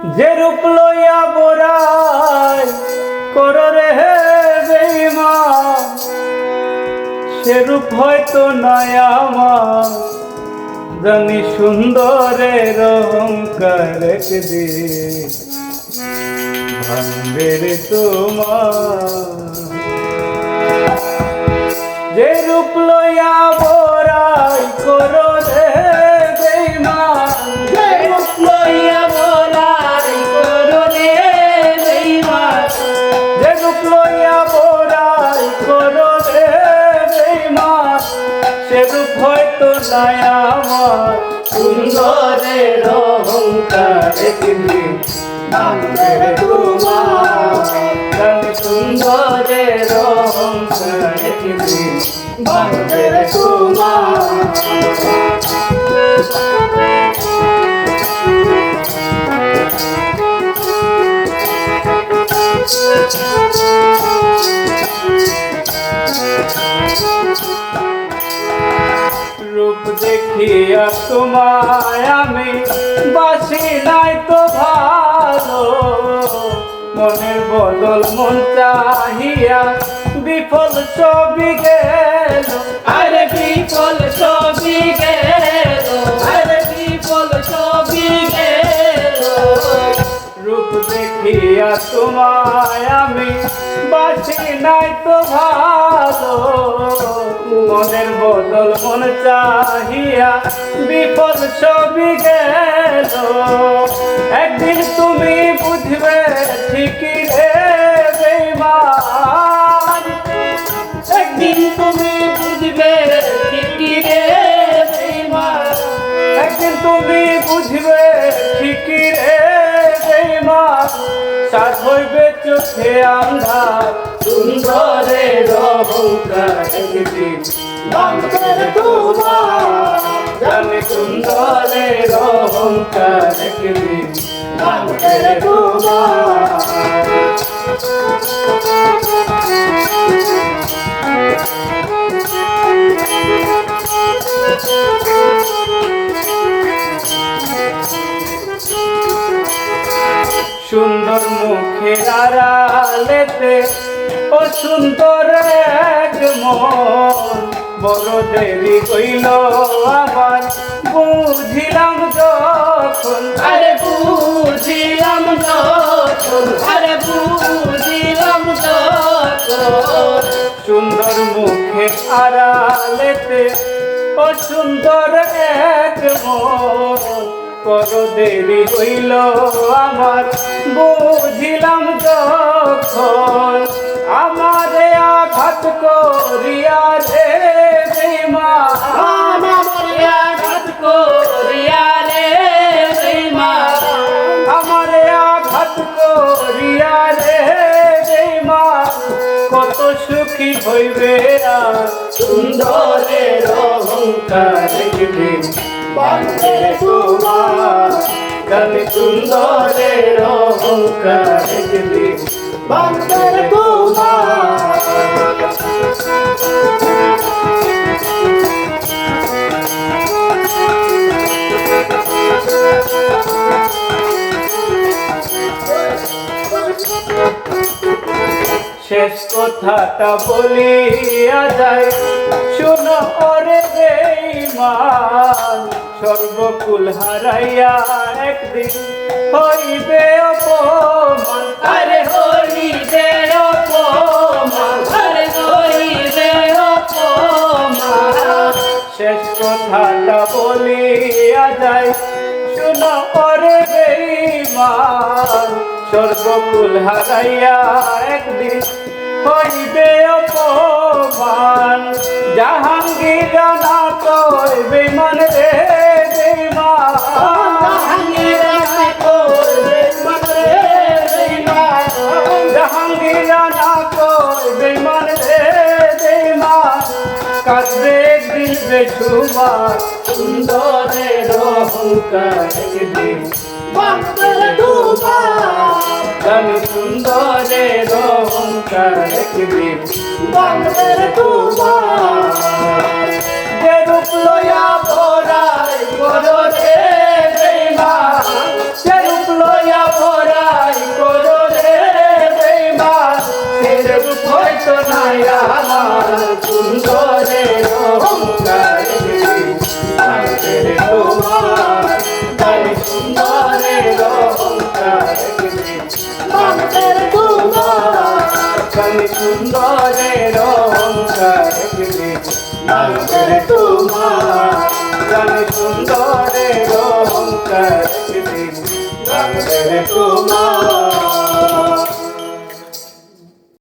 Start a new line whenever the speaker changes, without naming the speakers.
যে রূপ লইয়া বোরাই কর রে হে বেঈমান, সে রূপ হয়তো নয় আমার, জানি সুন্দরের অহংকার দি ভাঙবে তোমার। যে রূপ নাই আমার সুন্দরের অহংকার একদিন রে তোমার সুন্দরের অহংকার একদিন ভাঙবে তোমার রূপ দেখিয়া তোমায় আমি বাসি নাই তো ভালো। মনের বদল মন চাহিয়া বিফল ছবি আমি বাসি নাই তো ভালো। মনের বদল মন চাহিয়া বিপদ ছবি গেল। একদিন তুমি বুঝবে ঠিকই রে বেঈমান একদিন তুমি বুঝবে ঠিকই রে একদিন তুমি বুঝবে চোখে আন্ধার সুন্দরে একদিন ভাঙবে তোমার অহংকার একদিন ভাঙবে তোমার মুখের আড়ালেতে ও সুন্দর এক মন। বড় দেরি হইল আমার বুঝিলাম যখন। আরে বুঝিলাম যখন আরে বুঝিলাম যখন। সুন্দর মুখে আড়ালেতে ও সুন্দর এক মন। কর দেরি হইল আমার। বুঝিলাম যখন আমারে আঘাত করিয়া রে আঘাত করিয়া রে আমারে আঘাত করিয়া রে কত সুখী হইবে সুন্দরের অহংকার একদিন বান্ধে তোমার জানি সুন্দরের অহংকার একদিন বান্ধে তোমার শেষ কথাটা বলিয়া যায়। শোনো ওরে বেঈমান সর্বকুল হারাইয়া একদিন হইবে অপমান। আরে হইবে অপমান আরে হইবে অপমান। শেষ কথাটা বলিয়া যায়। শোনো ওরে বেঈমান সর্বকুল হারাইয়া একদিন হইবে অপমান। জাহাঙ্গীর না তোর বেমান রে বেমান জাহাঙ্গীর না তোর বেমান রে বেমান জাহাঙ্গীর গান সুন্দরের অহংকার দেখবি বাংলার তোমার যে রূপ লয়া পড়াই করো রে প্রেমা যে রূপ লয়া পড়াই করো রে তোমার